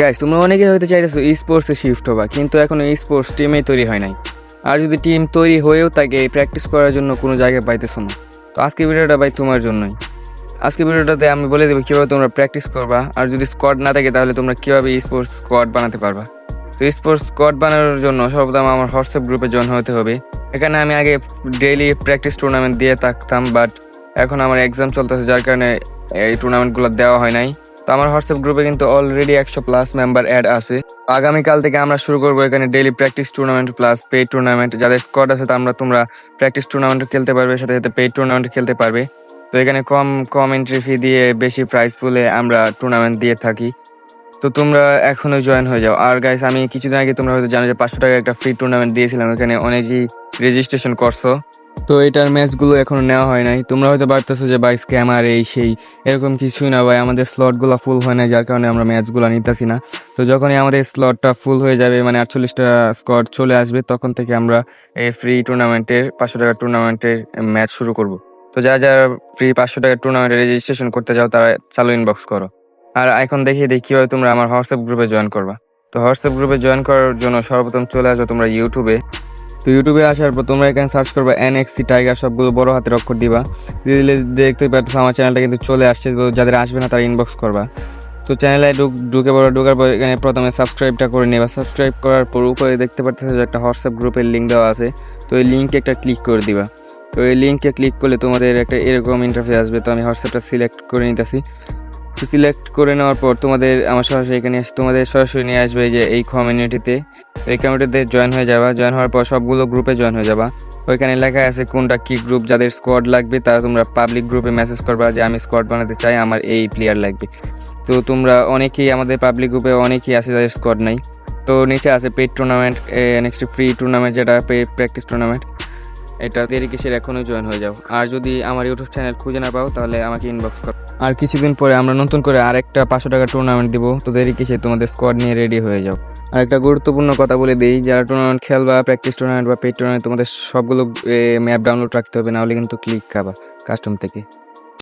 Guys তোমরা অনেকে হয়তো চাইতেছো স্পোর্টসে শিফট হবা, কিন্তু এখনও স্পোর্টস টিমেই তৈরি হয় নাই। আর যদি টিম তৈরি হয়েও তাকে প্র্যাকটিস করার জন্য কোনো জায়গায় পাইতেছো না। তো আজকে ভিডিওটা ভাই তোমার জন্যই। আজকে ভিডিওটাতে আমি বলে দেবো কীভাবে তোমরা প্র্যাকটিস করবা, আর যদি স্কোয়াড না থাকে তাহলে তোমরা কীভাবে স্পোর্টস স্কোয়াড বানাতে পারবা। তো স্পোর্টস স্কোয়াড বানানোর জন্য সর্বপ্রথম আমার হোয়াটসঅ্যাপ গ্রুপে জয়েন হতে হবে। এখানে আমি আগে ডেইলি প্র্যাকটিস টুর্নামেন্ট দিয়ে থাকতাম বাট এখন আমার এক্সাম চলতেছে, যার কারণে এই টুর্নামেন্টগুলো দেওয়া হয় নাই। তো আমার হোয়াটসঅ্যাপ গ্রুপে কিন্তু অলরেডি একশো প্লাস মেম্বার অ্যাড আছে। আগামীকাল থেকে আমরা শুরু করব এখানে daily practice tournament plus paid tournament যাদের স্কোয়াড আছে আমরা তোমরা প্র্যাকটিস টুর্নামেন্ট খেলতে পারবে, সাথে সাথে পেইড টুর্নামেন্ট খেলতে পারবে। তো এখানে কম কম এন্ট্রি ফি দিয়ে বেশি প্রাইস পুলে আমরা টুর্নামেন্ট দিয়ে থাকি। তো তোমরা এখনও জয়েন হয়ে যাও। আর গাইস আমি কিছুদিন আগে তোমরা হয়তো জানো যে পাঁচশো টাকা একটা ফ্রি টুর্নামেন্ট দিয়েছিলাম। এখানে অনেকেই রেজিস্ট্রেশন করছ। তো এটার ম্যাচগুলো এখনও নেওয়া হয় নাই। তোমরা হয়তো বাড়তেছো যে, ভাই স্ক্যামার এই সেই। এরকম কিছুই না, ভাই। আমাদের স্লটগুলো ফুল হয় না যার কারণে আমরা ম্যাচগুলো নিতেছি না। তো যখনই আমাদের স্লটটা ফুল হয়ে যাবে মানে আটচল্লিশটা স্কোয়াড চলে আসবে, তখন থেকে আমরা এই ফ্রি টুর্নামেন্টের পাঁচশো টাকার টুর্নামেন্টের ম্যাচ শুরু করব। তো যারা যারা ফ্রি পাঁচশো টাকার টুর্নামেন্টে রেজিস্ট্রেশন করতে চাও, তারা চালু ইনবক্স করো। আর এখন দেখিয়ে দিই, কীভাবে তোমরা আমার হোয়াটসঅ্যাপ গ্রুপে জয়েন করবা। তো হোয়াটসঅ্যাপ গ্রুপে জয়েন করার জন্য সর্বপ্রথম চলে আসো তোমরা ইউটিউবে তো ইউটিউবে আসার পর তোমরা এখানে সার্চ করবে এন এক্সি টাইগার সবগুলো বড় হাতের অক্ষর দিবা। দিলে দেখতে পাচ্ছ আমার চ্যানেলটা কিন্তু চলে আসছে, তো যাদের আসবে না তারা ইনবক্স করবা। তো চ্যানেলে ঢুক ঢুকে পড়া, ঢোকার পর এখানে প্রথমে সাবস্ক্রাইবটা করে নেবা। সাবস্ক্রাইব করার পর উপরে দেখতে পাচ্ছ যে একটা হোয়াটসঅ্যাপ গ্রুপের লিঙ্ক দেওয়া আছে। তো এই লিঙ্কে একটা ক্লিক করে দিবা। তো এই লিঙ্কে ক্লিক করলে তোমাদের একটা এরকম ইন্টারফেস আসবে। তো আমি হোয়াটসঅ্যাপটা সিলেক্ট করে নিতেছি। তো সিলেক্ট করে নেওয়ার পর তোমাদের, আমার সরাসরি এখানে তোমাদের সরাসরি নিয়ে আসবে যে, এই কমিউনিটিতে এই কমিউনিটিতে জয়েন হয়ে যাবা। জয়েন হওয়ার পর সবগুলো গ্রুপে জয়েন হয়ে যাবা। ওইখানে লেখা আছে কোনটা কি গ্রুপ যাদের স্কোয়াড লাগবে, তারা তোমরা পাবলিক গ্রুপে মেসেজ করবা যে, আমি স্কোয়াড বানাতে চাই, আমার এই প্লেয়ার লাগবে। তো তোমরা অনেকেই আমাদের পাবলিক গ্রুপে অনেকেই আছে যাদের স্কোয়াড নাই। তো নিচে আছে paid tournament next free tournament যেটা পে প্র্যাকটিস টুর্নামেন্ট এটা দেরি কিসের, এখনই জয়েন হয়ে যাও। আর যদি আমার ইউটিউব চ্যানেল খুঁজে না পাও, তাহলে আমাকে ইনবক্স করো। আর কিছুদিন পরে আমরা নতুন করে আরেকটা পাঁচশো টাকা টুর্নামেন্ট দিব। তো দেরি কিসে তোমাদের স্কোয়াড নিয়ে রেডি হয়ে যাও। আর একটা গুরুত্বপূর্ণ কথা বলে দিই, যারা টুর্নামেন্ট খেলবা প্র্যাকটিস টুর্নামেন্ট বা পেট টুর্নামেন্ট তোমাদের সবগুলো ম্যাপ ডাউনলোড রাখতে হবে, নাহলে কিন্তু ক্লিক খাবা কাস্টম থেকে।